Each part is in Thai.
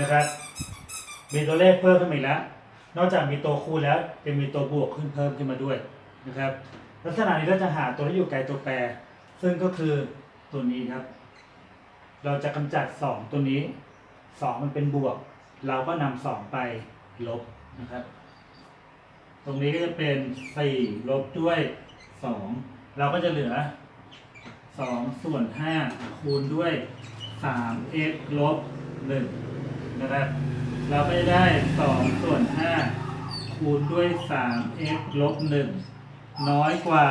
นะครับ มีตัวเลขเพิ่มขึ้นมาอีกแล้ว นอกจากมีตัวคูณแล้วยังมีตัวบวกขึ้นเพิ่มขึ้นมาด้วยนะครับ ลักษณะนี้เราจะหาตัวที่อยู่ไกลตัวแปร ซึ่งก็คือตัวนี้ครับ เราจะกำจัด 2 ตัวนี้ 2 มันเป็นบวก เราก็นำ2ไปลบนะครับ ตรงนี้ก็จะเป็น 4 ลบด้วย 2 เราก็จะเหลือ 2 ส่วน 5 คูณด้วย 3x ลบ 1 นะครับ เราก็จะได้2ส่วน5คูณด้วย 3x ลบ1น้อยกว่า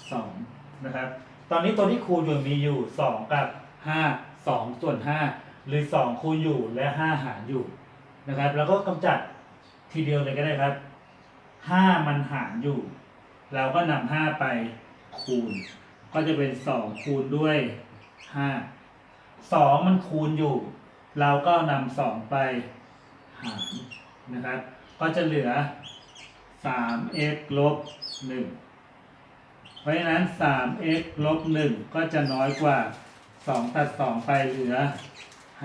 2นะครับ ตอนนี้ตัวที่คูณอยู่มีอยู่2กับ5 2ส่วน5หรือ2คูณอยู่และ5หารอยู่นะครับ แล้วก็กำจัดทีเดียวเลยก็ได้ครับ5มันหารอยู่ เราก็นำ5ไปคูณ ก็จะเป็น2คูณด้วย5 2มันคูณอยู่ เราก็นำ2ไปหารนะครับ ก็จะเหลือ 3x ลบ 1 เพราะฉะนั้น 3x ลบ 1 ก็จะน้อยกว่า 2 ตัด 2 ไปเหลือ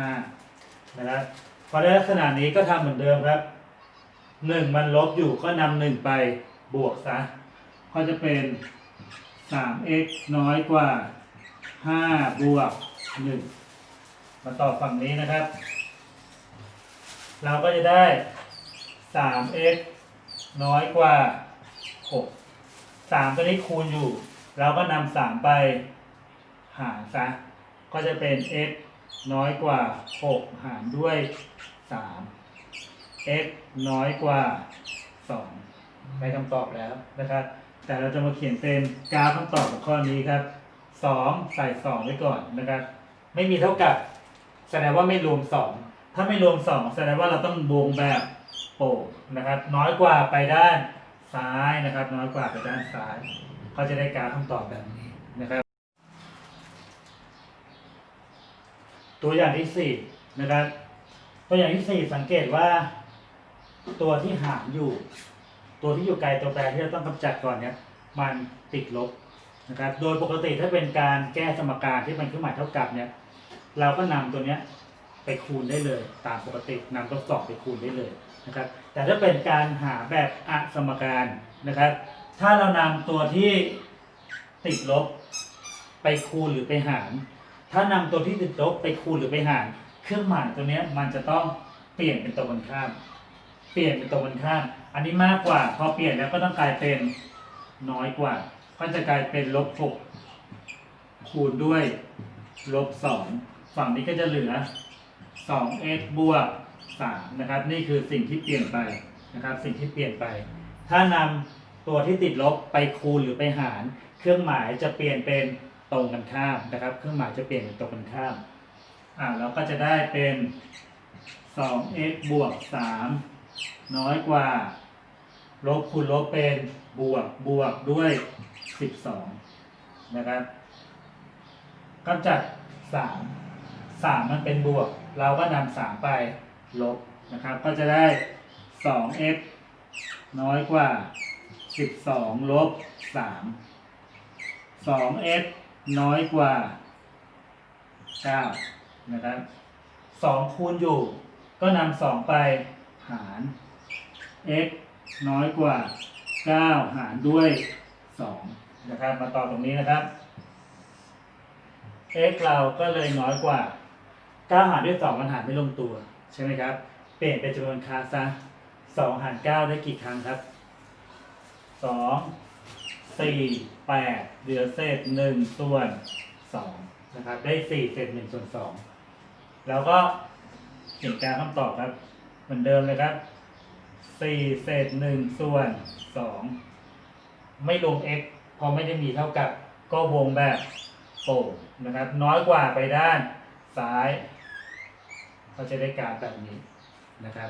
5 นะครับ พอได้ลักษณะนี้ก็ทำเหมือนเดิมครับ 1 มันลบอยู่ก็นำ1ไปบวกซะ ก็จะเป็น 3x น้อยกว่า 5 บวก 1 มาต่อฝั่งนี้นะครับ เราก็จะได้ 3x น้อยกว่า 6 3ตัวนี้คูณอยู่ เราก็นำ3ไปหารซะ ก็จะเป็น x น้อยกว่า 6 หารด้วย 3 x น้อยกว่า 2 ได้คำตอบแล้วนะครับ แต่เราจะมาเขียนเป็นกราฟคำตอบของข้อนี้ครับ 2 ใส่ 2 ไว้ก่อนนะครับ ไม่มีเท่ากับ แสดงว่าไม่รวม2ถ้าไม่รวม2แสดงว่าเราต้องวงแบบโป่งนะครับ น้อยกว่าไปด้านซ้ายนะครับ น้อยกว่าไปด้านซ้ายเขาจะได้กาฟคำตอบแบบนี้นะครับ ตัวอย่างที่สี่นะครับ ตัวอย่างที่สี่สังเกตว่า ตัวที่หารอยู่ ตัวที่อยู่ไกลตัวแปรที่เราต้องกำจัดก่อนเนี่ยมันติดลบนะครับ โดยปกติถ้าเป็นการแก้สมการที่มันเครื่องหมายเท่ากับเนี่ย เราก็นำตัวเนี้ยไปคูณได้เลย ตามปกตินำตัวสอบไปคูณได้เลยนะครับ แต่ถ้าเป็นการหาแบบอสมการนะครับ ถ้าเรานำตัวที่ติดลบไปคูณหรือไปหาร ถ้านำตัวที่ติดลบไปคูณหรือไปหาร เครื่องหมายตัวเนี้ยมันจะต้องเปลี่ยนเป็นตรงกันข้าม เปลี่ยนเป็นตรงกันข้าม อันนี้มากกว่า พอเปลี่ยนแล้วก็ต้องกลายเป็นน้อยกว่า ก็จะกลายเป็นลบหกคูณด้วยลบสอง ฝั่งนี้ก็จะเหลือ 2x บวก3นะครับ นี่คือสิ่งที่เปลี่ยนไปนะครับ สิ่งที่เปลี่ยนไป ถ้านำตัวที่ติดลบไปคูณหรือไปหาร เครื่องหมายจะเปลี่ยนเป็นตรงกันข้ามนะครับ เครื่องหมายจะเปลี่ยนเป็นตรงกันข้ามอ่าเราก็จะได้เป็น 2x บวก 3 น้อยกว่า ลบคูณลบเป็นบวกบวกด้วย 12 นะครับกำจัด3 3มันเป็นบวก เราก็นำ3ไปลบนะครับ ก็จะได้ 2x น้อยกว่า12ลบ3 2x น้อยกว่า9นะครับ2คูณอยู่ ก็นำ2ไปหาร x น้อยกว่า 9 หารด้วย 2 นะครับ มาต่อตรงนี้นะครับ x เราก็เลยน้อยกว่า 9 หารด้วย 2 มันหารไม่ลงตัว ใช่ไหมครับ เปลี่ยนเป็นจำนวนคาซะ2หาร 9 ได้กี่ครั้งครับ 2 4 8 เหลือเศษ1ส่วน2นะครับ ได้ 4 เศษ1ส่วน2แล้วก็เขียนการคำตอบครับ เหมือนเดิมเลยครับ 4 เศษ1ส่วน 2 ไม่รวม x เพราะไม่ได้มีเท่ากับก็วงแบบโป่งนะครับ น้อยกว่าไปด้านซ้าย ก็จะได้การแบบนี้นะครับ